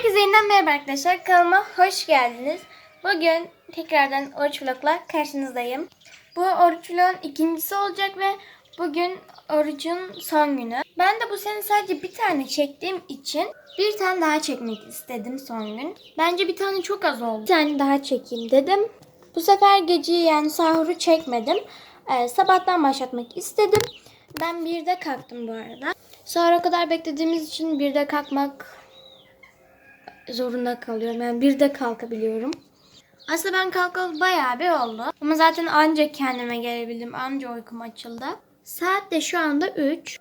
Herkese yeniden merhaba arkadaşlar. Kanalıma hoş geldiniz. Bugün tekrardan oruç vlogla karşınızdayım. Bu oruç vlogun ikincisi olacak ve bugün orucun son günü. Ben de bu sene sadece bir tane çektiğim için bir tane daha çekmek istedim son gün. Bence bir tane çok az oldu. Bir tane daha çekeyim dedim. Bu sefer gece yani sahuru çekmedim. Ee, sabahtan başlatmak istedim. Ben bir de kalktım bu arada. Sahura kadar beklediğimiz için bir de kalkmak zorunda kalıyorum. Yani bir de kalkabiliyorum. Aslında ben kalkalı bayağı bir oldu. Ama zaten ancak kendime gelebildim. Anca uykum açıldı. Saat de şu anda 3.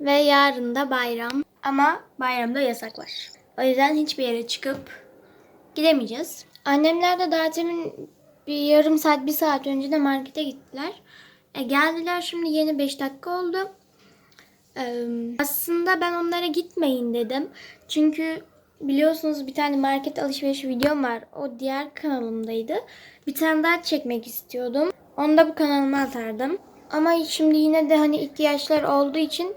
Ve yarın da bayram. Ama bayramda yasak var. O yüzden hiçbir yere çıkıp gidemeyeceğiz. Annemler de daha demin bir yarım saat, bir saat önce de markete gittiler. E, geldiler şimdi yeni 5 dakika oldu. Ee, aslında ben onlara gitmeyin dedim. Çünkü biliyorsunuz bir tane market alışveriş videom var. O diğer kanalımdaydı. Bir tane daha çekmek istiyordum. Onu da bu kanalıma atardım. Ama şimdi yine de hani ihtiyaçlar olduğu için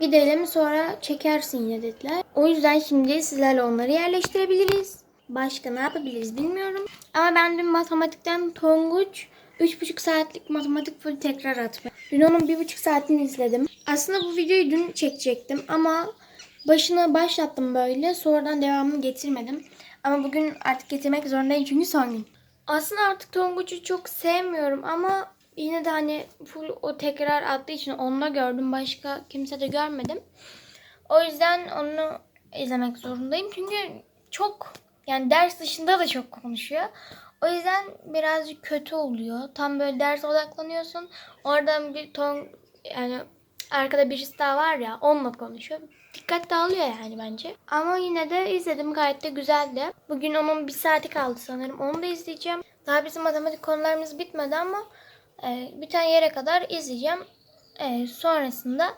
gidelim sonra çekersin yine dediler. O yüzden şimdi sizlerle onları yerleştirebiliriz. Başka ne yapabiliriz bilmiyorum. Ama ben dün matematikten Tonguç 3,5 saatlik matematik full tekrar atma. Dün onun 1,5 saatini izledim. Aslında bu videoyu dün çekecektim ama başına başlattım böyle. Sonradan devamını getirmedim. Ama bugün artık getirmek zorundayım çünkü son gün. Aslında artık Tonguç'u çok sevmiyorum ama yine de hani full o tekrar attığı için onunla gördüm. Başka kimse de görmedim. O yüzden onu izlemek zorundayım. Çünkü çok yani ders dışında da çok konuşuyor. O yüzden birazcık kötü oluyor. Tam böyle ders odaklanıyorsun. Oradan bir ton yani arkada birisi daha var ya onunla konuşuyor. Dikkat dağılıyor yani bence. Ama yine de izledim gayet de güzeldi. Bugün onun bir saati kaldı sanırım. Onu da izleyeceğim. Daha bizim matematik konularımız bitmedi ama e, bir tane yere kadar izleyeceğim. E, sonrasında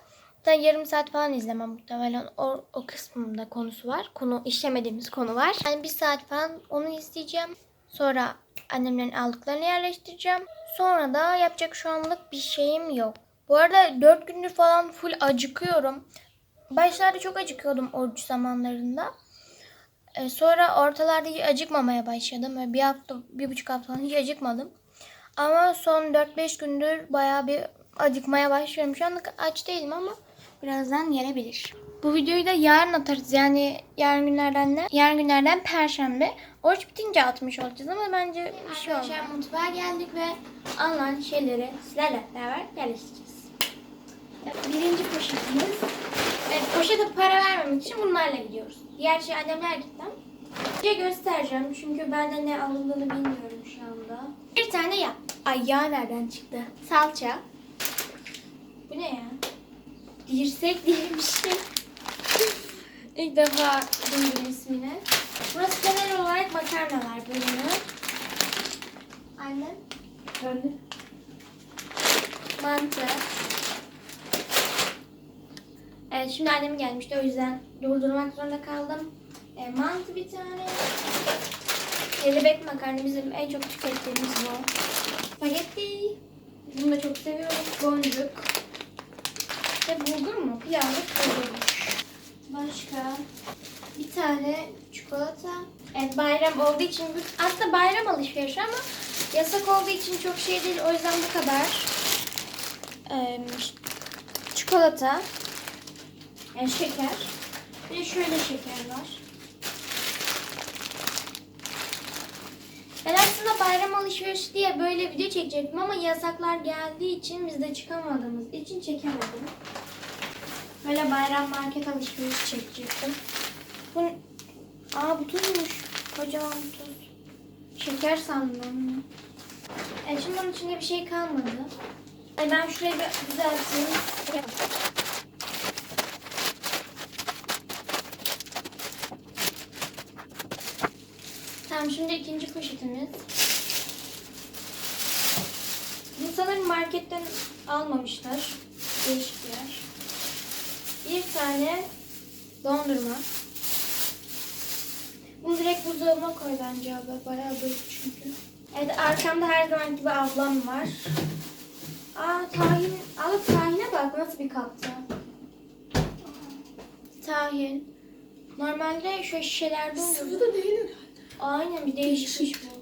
da yarım saat falan izlemem muhtemelen. O, o kısmında konusu var. Konu işlemediğimiz konu var. Yani bir saat falan onu izleyeceğim. Sonra annemlerin aldıklarını yerleştireceğim. Sonra da yapacak şu anlık bir şeyim yok. Bu arada 4 gündür falan full acıkıyorum. Başlarda çok acıkıyordum oruç zamanlarında. Ee, sonra ortalarda hiç acıkmamaya başladım. Böyle bir hafta, bir buçuk hafta hiç acıkmadım. Ama son 4-5 gündür bayağı bir acıkmaya başlıyorum. Şu anlık aç değilim ama birazdan gelebilir. Bu videoyu da yarın atarız. Yani yarın günlerden ne? Yarın günlerden perşembe. Oruç bitince atmış olacağız ama bence bir şey olmaz. Arkadaşlar mutfağa geldik ve alınan şeyleri sizlerle beraber yerleştireceğiz. Birinci poşetimiz. Evet, poşete para vermemek için bunlarla gidiyoruz. Diğer şey annemler gitti ama. Size göstereceğim çünkü ben de ne alındığını bilmiyorum şu anda. Bir tane yağ. Ay yağ nereden çıktı? Salça. Bu ne ya? Dirsek diye bir şey. İlk defa duydum ismini. Burası genel olarak makarnalar bölümü. Annem. Efendim? Mantı. Evet şimdi annem gelmişti o yüzden durdurmak zorunda kaldım. E, mantı bir tane. Kelebek makarna bizim en çok tükettiğimiz bu. Spagetti. Bunu da çok seviyorum. Boncuk. Ve bulgur mu? Pilavlık bulgurmuş. Başka bir tane çikolata. Evet bayram olduğu için aslında bayram alışverişi ama yasak olduğu için çok şey değil. O yüzden bu kadar. Ee, çikolata. Yani şeker. Bir şöyle şeker var. Ben aslında bayram alışverişi diye böyle video çekecektim ama yasaklar geldiği için biz de çıkamadığımız için çekemedim. Böyle bayram market alışverişi çekecektim. Bu Aa bu tuzmuş. Kocaman tuz. Şeker sandım onu. E şimdi onun içinde bir şey kalmadı. Ay ben şurayı bir düzelteyim. Tamam şimdi ikinci poşetimiz. Bu sanırım marketten almamışlar. Değişikler. Bir tane dondurma. Bunu direkt buzdolabına koy bence abi. Bayağı büyük çünkü. Evet arkamda her zaman gibi ablam var. Aa tahin. Al tahine bak nasıl bir kapta. Tahin. Normalde şu şişelerde Sıvı oluyor. da değil herhalde. Aynen bir değişikmiş bu.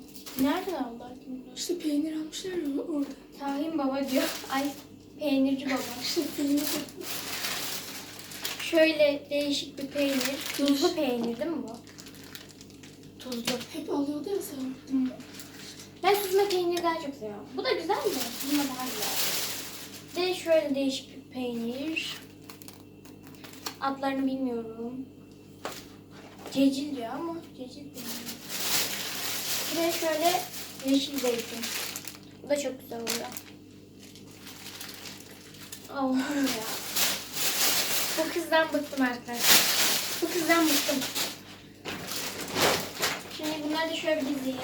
Nereden aldılar bunu? İşte peynir almışlar ya orada. Tahin baba diyor. Ay peynirci baba. İşte peynir. Şöyle değişik bir peynir. Tuzlu peynir değil mi bu? Tuzlu. Hep alıyordu ya sen. Ben süzme peyniri daha çok seviyorum. Bu da güzel de süzme daha güzel. Ve şöyle değişik bir peynir. Adlarını bilmiyorum. Cecil diyor ama cecil bilmiyorum. De şöyle yeşil zeytin. Bu da çok güzel oluyor. Allah'ım ya. Bu kızdan bıktım arkadaşlar. Bu kızdan bıktım. Şimdi bunları da şöyle dizeyim.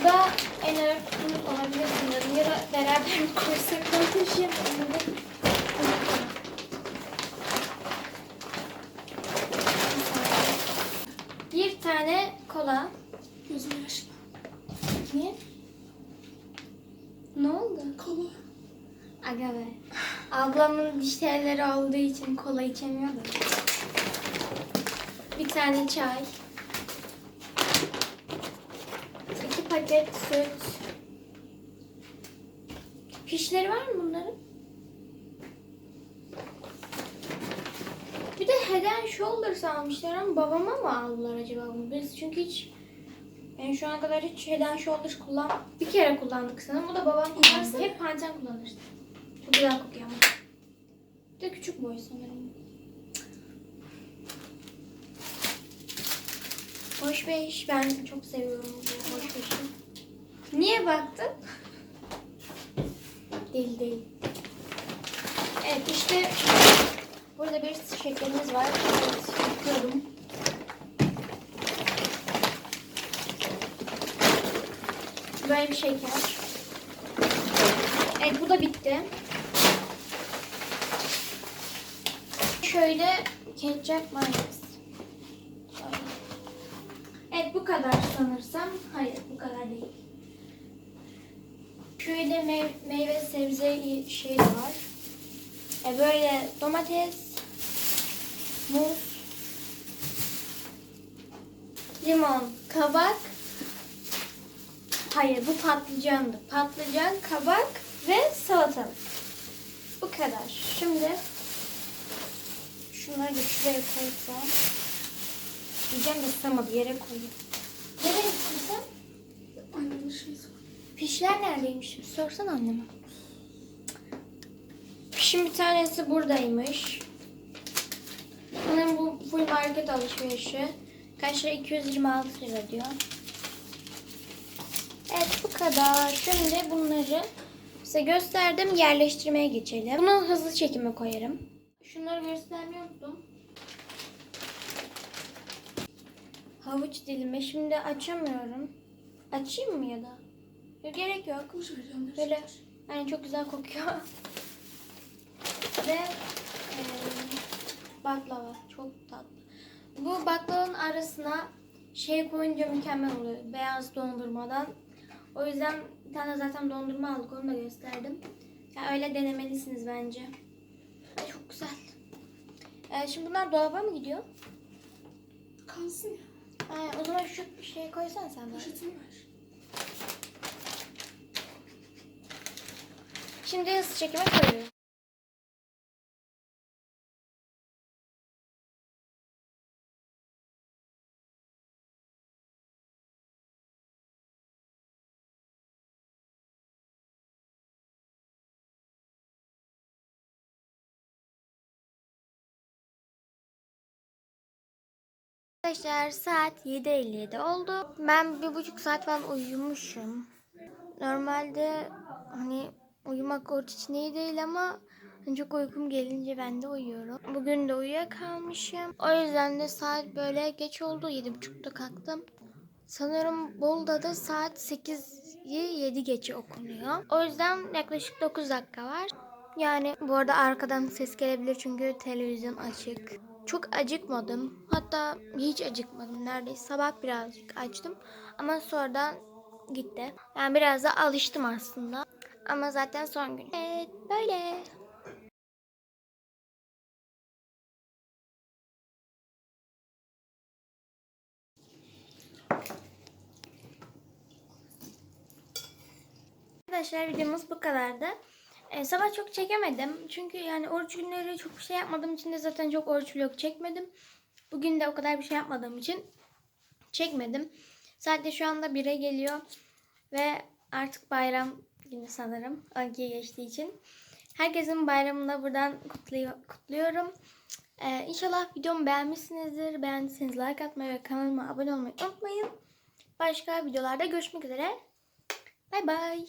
Bu da en ağır kutumuz olabilir sanırım. Ya da beraber mi koysak ben taşıyamıyorum. Bir tane kola. Gözüm yaşlı. Niye? Ne oldu? Kola. Aga be. Ablamın dişleri olduğu için kola içemiyor da. Bir tane çay. İki paket süt. Fişleri var mı bunların? Bir de Head Shoulders almışlar ama babama mı aldılar acaba bunu? Biz çünkü hiç ben şu ana kadar hiç Head Shoulders kullan bir kere kullandık sanırım. O da babam kullanırsa hep Pantene kullanır. Çok güzel kokuyor ama. Bir de küçük boy sanırım. Hoş beş. Ben çok seviyorum bu hoş beşi. Niye baktın? Değil değil. Evet işte burada bir şekerimiz var. Evet, yapıyorum. Bir şeker. Evet bu da bitti. Şöyle ketçap mayonez. Evet bu kadar sanırsam. Hayır bu kadar değil. Şöyle mev- meyve sebze şey var. E böyle domates, muz, limon, kabak. Hayır bu patlıcandı. Patlıcan, kabak ve salatalık. Bu kadar. Şimdi şunları da şuraya koysam. Diyeceğim de sığmadı yere koyayım. Nereye koysam? Anneme şey sor. Neredeymiş? Bir Sorsana anneme. Fişin bir tanesi buradaymış. Onun bu full market alışverişi. Kaç lira? 226 lira diyor. Evet bu kadar. Şimdi bunları size gösterdim. Yerleştirmeye geçelim. Bunu hızlı çekime koyarım. Şunları göstermiyor musun? Havuç dilimi. Şimdi açamıyorum. Açayım mı ya da? Yok, gerek yok. Böyle yani çok güzel kokuyor. Ve e, baklava çok tatlı. Bu baklavanın arasına şey koyunca mükemmel oluyor. Beyaz dondurmadan. O yüzden bir tane zaten dondurma aldık onu da gösterdim. Yani öyle denemelisiniz bence. Ay, çok güzel. E, şimdi bunlar dolaba mı gidiyor? Kalsın ya. Ay, o zaman şu şeyi koysan sen de. Poşetini ver. Şimdi hızlı çekime koyuyorum. Arkadaşlar saat 7.57 oldu. Ben bir buçuk saat falan uyumuşum. Normalde hani uyumak oruç için iyi değil ama çok uykum gelince ben de uyuyorum. Bugün de uyuyakalmışım. O yüzden de saat böyle geç oldu. 7.30'da kalktım. Sanırım Bolu'da da saat 8'yi 7 geçe okunuyor. O yüzden yaklaşık 9 dakika var. Yani bu arada arkadan ses gelebilir çünkü televizyon açık çok acıkmadım. Hatta hiç acıkmadım neredeyse. Sabah birazcık açtım ama sonradan gitti. Yani biraz da alıştım aslında. Ama zaten son gün. Evet böyle. Arkadaşlar videomuz bu kadardı. Ee, sabah çok çekemedim. Çünkü yani oruç günleri çok şey yapmadığım için de zaten çok oruç vlog çekmedim. Bugün de o kadar bir şey yapmadığım için çekmedim. Sadece şu anda 1'e geliyor. Ve artık bayram günü sanırım. 12'ye geçtiği için. Herkesin bayramını da buradan kutluyor, kutluyorum. Ee, inşallah videomu beğenmişsinizdir. Beğendiyseniz like atmayı ve kanalıma abone olmayı unutmayın. Başka videolarda görüşmek üzere. Bay bay.